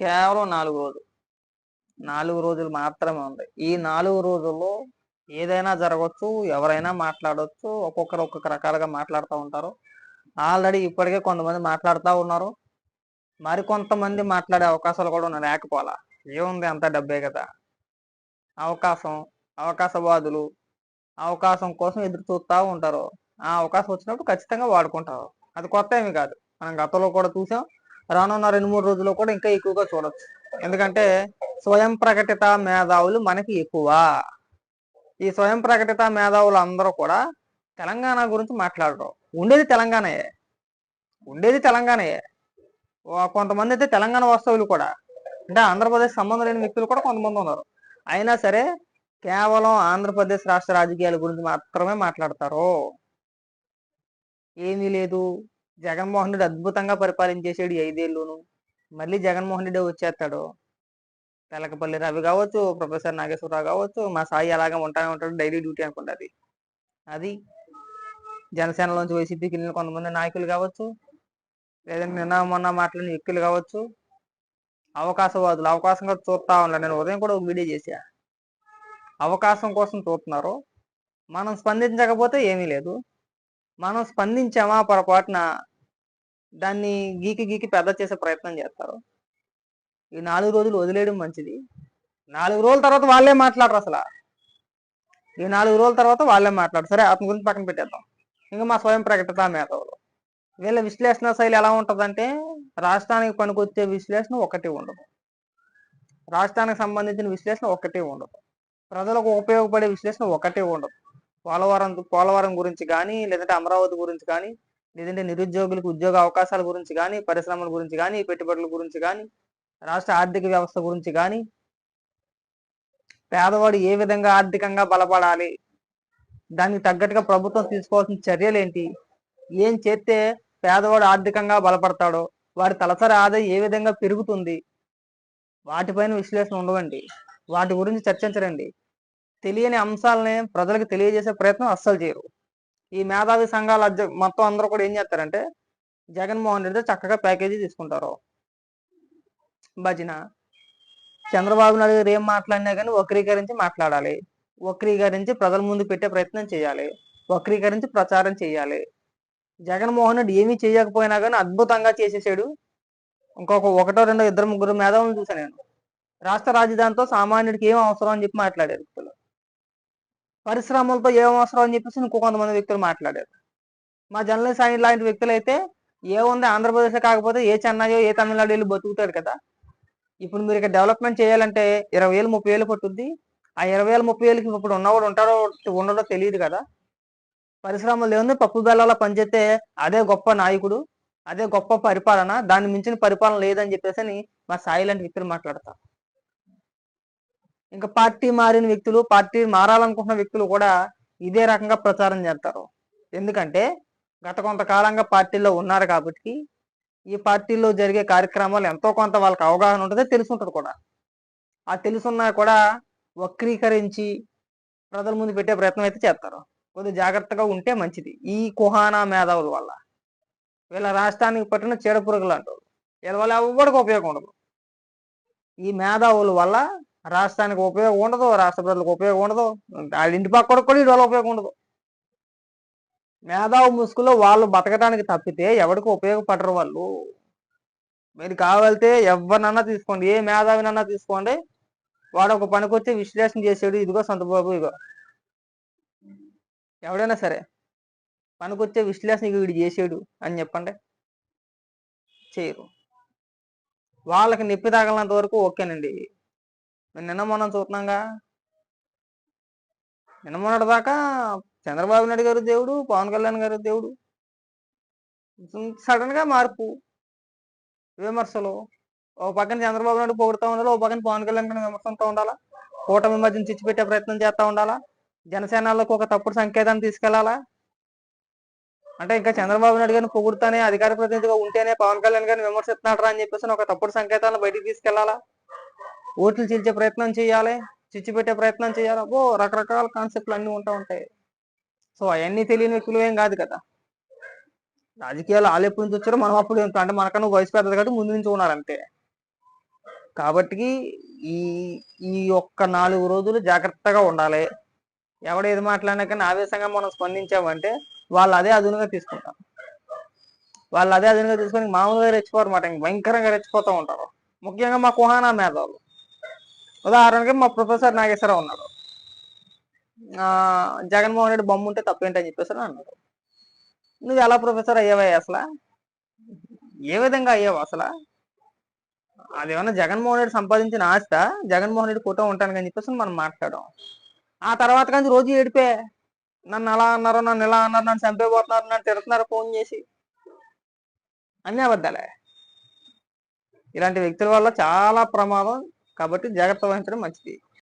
కేవలం నాలుగు రోజులు. నాలుగు రోజులు మాత్రమే ఉంది. ఈ నాలుగు రోజుల్లో ఏదైనా జరగవచ్చు ఎవరైనా మాట్లాడవచ్చు ఒక్కొక్కరు ఒక్కొక్క రకాలుగా మాట్లాడుతూ ఉంటారు. ఆల్రెడీ ఇప్పటికే కొంతమంది మాట్లాడుతూ ఉన్నారు. మరి కొంతమంది మాట్లాడే అవకాశాలు కూడా ఉన్నాయి. లేకపోలా? ఏముంది అంత డబ్బే కదా. అవకాశం అవకాశవాదులు అవకాశం కోసం ఎదురు చూస్తూ ఉంటారు. ఆ అవకాశం వచ్చినప్పుడు ఖచ్చితంగా వాడుకుంటారు. అది కొత్త ఏమి కాదు. మనం గతంలో కూడా చూసాం. రానున్న రెండు మూడు రోజుల్లో కూడా ఇంకా ఎక్కువగా చూడొచ్చు. ఎందుకంటే స్వయం ప్రకటిత మేధావులు మనకి ఎక్కువ. ఈ స్వయం ప్రకటిత మేధావులు అందరూ కూడా తెలంగాణ గురించి మాట్లాడరు. ఉండేది తెలంగాణయే. ఉండేది తెలంగాణయే. కొంతమంది అయితే తెలంగాణ వాస్తవులు కూడా. అంటే ఆంధ్రప్రదేశ్ సంబంధం లేని వ్యక్తులు కూడా కొంతమంది ఉన్నారు. అయినా సరే కేవలం ఆంధ్రప్రదేశ్ రాష్ట్ర రాజకీయాల గురించి మాత్రమే మాట్లాడతారు. ఏమీ లేదు. జగన్మోహన్ రెడ్డి అద్భుతంగా పరిపాలించేసాడు ఈ ఐదేళ్ళును. మళ్ళీ జగన్మోహన్ రెడ్డి వచ్చేస్తాడు. తెలకపల్లి రవి కావచ్చు ప్రొఫెసర్ నాగేశ్వరరావు కావచ్చు మా సాయి అలాగే ఉంటానే ఉంటాడు డైలీ డ్యూటీ అనుకుంటుంది అది. జనసేనలోంచి వైసీపీకి వెళ్ళిన కొంతమంది నాయకులు కావచ్చు లేదంటే నిన్న మొన్న మాట్లాడిన వ్యక్తులు కావచ్చు అవకాశవాదులు. అవకాశం కూడా చూస్తా ఉన్నారు నేను ఉదయం కూడా ఒక వీడియో చేశా. అవకాశం కోసం చూస్తున్నారు. మనం స్పందించకపోతే ఏమీ లేదు. మనం స్పందించామా పొరపాటున దాన్ని గీకి గీకి పెద్ద చేసే ప్రయత్నం చేస్తారు. ఈ నాలుగు రోజులు వదిలేయడం మంచిది. నాలుగు రోజుల తర్వాత వాళ్ళే మాట్లాడరు అసలు. ఈ నాలుగు రోజుల తర్వాత వాళ్ళే మాట్లాడరు. సరే అతని గురించి పక్కన పెట్టేద్దాం. ఇంకా మా స్వయం ప్రకటన మేధావులు. వీళ్ళ విశ్లేషణ శైలి ఎలా ఉంటుందంటే రాష్ట్రానికి పనికొచ్చే విశ్లేషణ ఒకటి ఉండదు. రాష్ట్రానికి సంబంధించిన విశ్లేషణ ఒకటి ఉండదు. ప్రజలకు ఉపయోగపడే విశ్లేషణ ఒకటి ఉండదు. పోలవరం పోలవరం గురించి కానీ లేదంటే అమరావతి గురించి కానీ లేదంటే నిరుద్యోగులకు ఉద్యోగ అవకాశాల గురించి కానీ పరిశ్రమల గురించి కానీ పెట్టుబడుల గురించి కానీ రాష్ట్ర ఆర్థిక వ్యవస్థ గురించి కానీ పేదవాడు ఏ విధంగా ఆర్థికంగా బలపడాలి? దానికి తగ్గట్టుగా ప్రభుత్వం తీసుకోవాల్సిన చర్యలు ఏంటి ఏం చేస్తే పేదవాడు ఆర్థికంగా బలపడతాడో వాడి తలసరి ఆదాయం ఏ విధంగా పెరుగుతుంది? వాటిపైన విశ్లేషణ ఉండవండి. వాటి గురించి చర్చించరండి. తెలియని అంశాలని ప్రజలకు తెలియజేసే ప్రయత్నం అస్సలు చేయరు. ఈ మేధావి సంఘాల మొత్తం అందరూ కూడా ఏం చేస్తారంటే జగన్మోహన్ రెడ్డి చక్కగా ప్యాకేజీ తీసుకుంటారు. భజన. చంద్రబాబు నాయుడు గారు ఏం మాట్లాడినా కానీ వక్రీకరించి మాట్లాడాలి. వక్రీకరించి ప్రజల ముందు పెట్టే ప్రయత్నం చేయాలి. వక్రీకరించి ప్రచారం చేయాలి. జగన్మోహన్ రెడ్డి ఏమీ చేయకపోయినా కానీ అద్భుతంగా చేసేసాడు. ఇంకొక ఒకటో రెండో ఇద్దరు ముగ్గురు మేధావులను చూసాను నేను. రాష్ట్ర రాజధానితో సామాన్యుడికి ఏం అవసరం అని చెప్పి మాట్లాడారు వ్యక్తులు పరిశ్రమలతో ఏం అవసరం అని చెప్పేసి ఇంకో కొంతమంది వ్యక్తులు మాట్లాడారు. మా జనరల్ సాయి లాంటి వ్యక్తులు అయితే ఏముంది ఆంధ్రప్రదేశ్ కాకపోతే ఏ చెన్నైయో ఏ తమిళనాడు వెళ్ళి బతుకుతాడు కదా. ఇప్పుడు మీరు ఇక్కడ డెవలప్మెంట్ చేయాలంటే ఇరవై వేలు ముప్పై వేలు పట్టుద్ది. ఆ ఇరవై వేల ముప్పై వేలకి ఇప్పుడు ఉన్నవాడు ఉంటాడో ఉండడో తెలియదు కదా. పరిశ్రమలు ఏముంది పప్పు బెల్లాల పనిచేస్తే అదే గొప్ప నాయకుడు అదే గొప్ప పరిపాలన దాన్ని మించిన పరిపాలన లేదని చెప్పేసి అని మా సాయి లాంటి వ్యక్తులు మాట్లాడతారు. ఇంకా పార్టీ మారిన వ్యక్తులు పార్టీ మారాలనుకుంటున్న వ్యక్తులు కూడా ఇదే రకంగా ప్రచారం చేస్తారు. ఎందుకంటే గత కొంతకాలంగా పార్టీలో ఉన్నారు కాబట్టి ఈ పార్టీలో జరిగే కార్యక్రమాలు ఎంతో కొంత వాళ్ళకి అవగాహన ఉంటుంది తెలిసి ఉంటుంది కూడా. ఆ తెలుసున్నా కూడా వక్రీకరించి ప్రజల ముందు పెట్టే ప్రయత్నం అయితే చేస్తారు. కొద్దిగా జాగ్రత్తగా ఉంటే మంచిది. ఈ కుహానా మేధావుల వల్ల. వీళ్ళ రాష్ట్రానికి పట్టిన చీడపురుగులు అంటారు వీళ్ళ. వల్ల ఎవరికి ఉపయోగం ఉండదు. ఈ మేధావుల వల్ల రాష్ట్రానికి ఉపయోగం ఉండదు రాష్ట్ర ప్రజలకు ఉపయోగం ఉండదు. వాళ్ళ ఇంటి పక్క కూడా వీడి ఉపయోగం ఉండదు. మేధావు ముసుగులో వాళ్ళు బతకడానికి తప్పితే ఎవరికి ఉపయోగపడరు వాళ్ళు. మీరు కావాలితే ఎవరినన్నా తీసుకోండి ఏ మేధావినన్నా తీసుకోండి. వాడు ఒక పనికొచ్చి విశ్లేషణ చేసేడు ఇదిగో సొంతబాబు ఇగో ఎవడైనా సరే పనికొచ్చే విశ్లేషణ వీడు చేసేడు అని చెప్పండి. చేయరు. వాళ్ళకి నొప్పి తగలనంత వరకు ఓకేనండి. మరి నిన్న మనం చూస్తున్నాంగా. నిన్న మొన్నటి దాకా చంద్రబాబు నాయుడు గారు దేవుడు పవన్ కళ్యాణ్ గారు దేవుడు. సడన్గా మార్పు విమర్శలు. ఓ పక్కన చంద్రబాబు నాయుడు పొగుడుతూ ఉండాలి ఒక పక్కన పవన్ కళ్యాణ్ గారిని విమర్శంతో ఉండాలా? కూటమి మధ్యన చిచ్చు ప్రయత్నం చేస్తూ ఉండాలా? జనసేనలకు ఒక తప్పుడు సంకేతాన్ని తీసుకెళ్ళాలా? అంటే ఇంకా చంద్రబాబు నాయుడు గారిని పొగుడుతానే అధికార ప్రతినిధిగా ఉంటేనే పవన్ కళ్యాణ్ గారిని విమర్శిస్తున్నాడు అని చెప్పేసి ఒక తప్పుడు సంకేతాలను బయటికి తీసుకెళ్ళాలా? ఓట్లు చీల్చే ప్రయత్నం చేయాలి చిచ్చు పెట్టే ప్రయత్నం చేయాలి? అబ్బో రకరకాల కాన్సెప్ట్లు అన్నీ ఉంటా ఉంటాయి. సో అవన్నీ తెలియని వ్యక్తులు ఏం కాదు కదా. రాజకీయాలు వాళ్ళు ఎప్పటి నుంచి వచ్చారో మనం అప్పుడు అంటే మనకన్నా వయసు పెద్దది కాబట్టి ముందు నుంచి ఉన్నారు అంతే. కాబట్టి ఈ ఈ ఒక్క నాలుగు రోజులు జాగ్రత్తగా ఉండాలి. ఎవడు ఏది మాట్లాడినా కానీ ఆవేశంగా మనం స్పందించామంటే వాళ్ళు అదే అదునుగా తీసుకుంటారు వాళ్ళు అదే అదునుగా తీసుకొని మామూలుగా రెచ్చిపోరు మాట భయంకరంగా రెచ్చిపోతూ ఉంటారు. ముఖ్యంగా మా కుహానా మేధావులు. ఉదాహరణకి మా ప్రొఫెసర్ నాగేశ్వరరావు ఉన్నాడు. జగన్మోహన్ రెడ్డి బొమ్మ ఉంటే తప్పేంటని చెప్పేసి అన్నాడు. నువ్వు ఎలా ప్రొఫెసర్ అయ్యావా అసలు? ఏ విధంగా అయ్యావు అసలు? అదేమన్నా జగన్మోహన్ రెడ్డి సంపాదించిన ఆస్త? జగన్మోహన్ రెడ్డి ఫోటో ఉంటాను అని చెప్పేసి మనం మాట్లాడాం. ఆ తర్వాత కానీ రోజు ఏడిపే. నన్ను అలా అన్నారు నన్ను ఇలా అన్నారు నన్ను చంపేపోతున్నారు నన్ను తిడుతున్నారు ఫోన్ చేసి. అన్నీ అబద్ధాలే. ఇలాంటి వ్యక్తుల వల్ల చాలా ప్రమాదం కాబట్టి జాగ్రత్త వహించడం మంచిది.